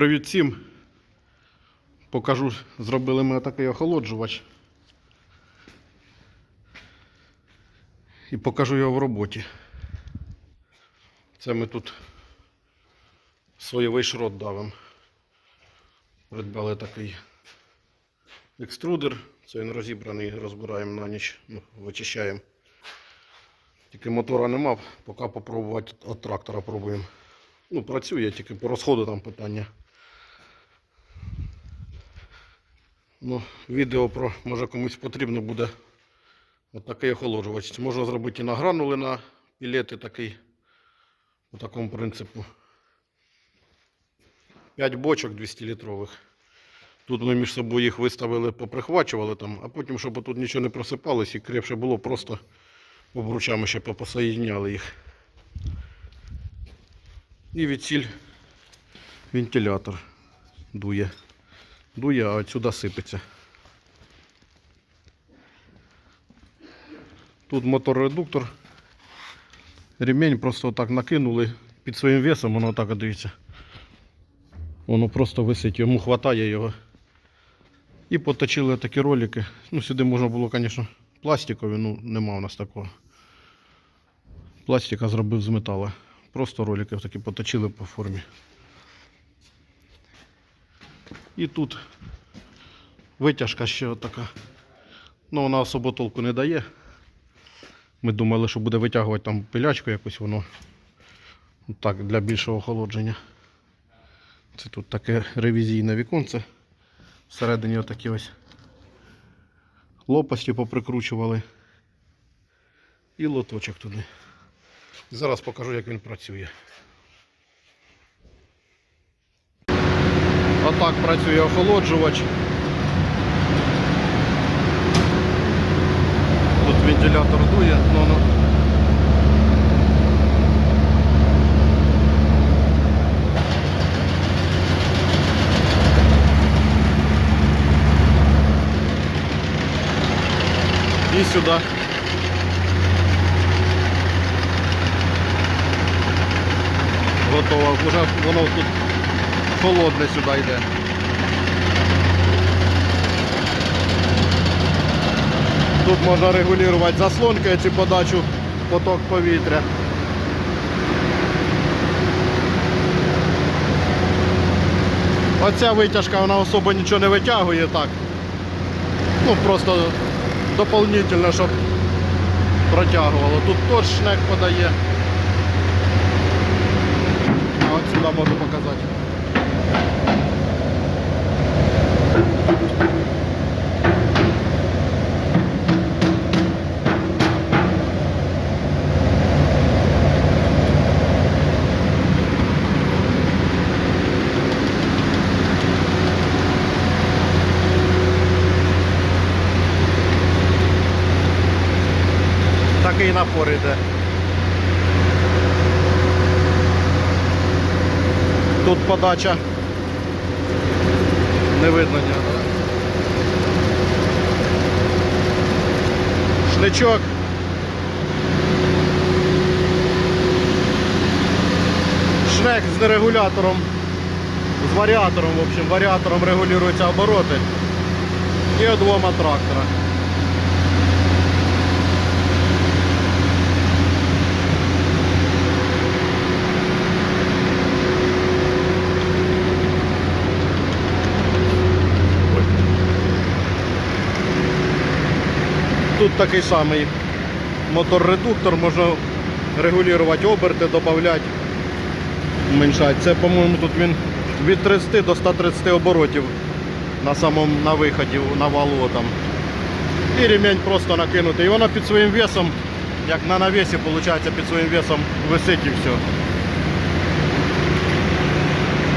Привіт всім. Покажу, зробили ми такий охолоджувач. І покажу його в роботі. Це ми тут соєвий шрот давимо. Придбали такий екструдер. Це він розібраний, розбираємо на ніч, ну, вичищаємо. Тільки мотора нема, поки попробувати від трактора пробуємо. Ну, працює, тільки по розходу там питання. Ну, відео про, може комусь потрібно буде отакий охолоджувач. Можна зробити і на гранули на пілети такий. По такому принципу. 5 бочок 200 літрових. Тут ми між собою їх виставили, поприхвачували там, а потім, щоб тут нічого не просипалось і крепше було, просто обручами ще попосоєдняли їх. І відсіль вентилятор дує. Дує, а отсюда сипеться. Тут моторредуктор. Ремень просто отак накинули під своїм весом, воно так, дивіться. Воно просто висить, йому хватає його. І поточили такі ролики. Ну, сюди можна було, звісно, пластикові, ну нема у нас такого. Пластика зробив з металу. Просто ролики такі поточили по формі. І тут витяжка ще така. Ну, вона особо толку не дає. Ми думали, що буде витягувати там пилячку якусь воно. Так, для більшого охолодження. Це тут таке ревізійне віконце. Всередині отакі ось лопасті поприкручували. І лоточок туди. Зараз покажу, як він працює. Отак працює охолоджувач. Тут вентилятор дує, ну, ну. І сюди. Готово. Уже воно тут холодне сюди йде. Тут можна регулювати заслонки чи подачу поток повітря. Оця витяжка вона особо нічого не витягує так. Ну просто доповнительно, щоб протягувало. Тут теж шнек подає. А от сюди можу показати. Такий напор іде. Тут подача. Не видно ні. Шлячок. Шнек з регулятором. З варіатором, в общем, варіатором регулюються обороти. І одвома трактора. Тут такий самий мотор-редуктор, можна регулювати оберти, додати, зменшати. Це, по-моєму, тут він від 30 до 130 оборотів на самому на виході, на валу там. І ремень просто накинутий. І воно під своїм весом, як на навесі, виходить, під своїм весом висить і все.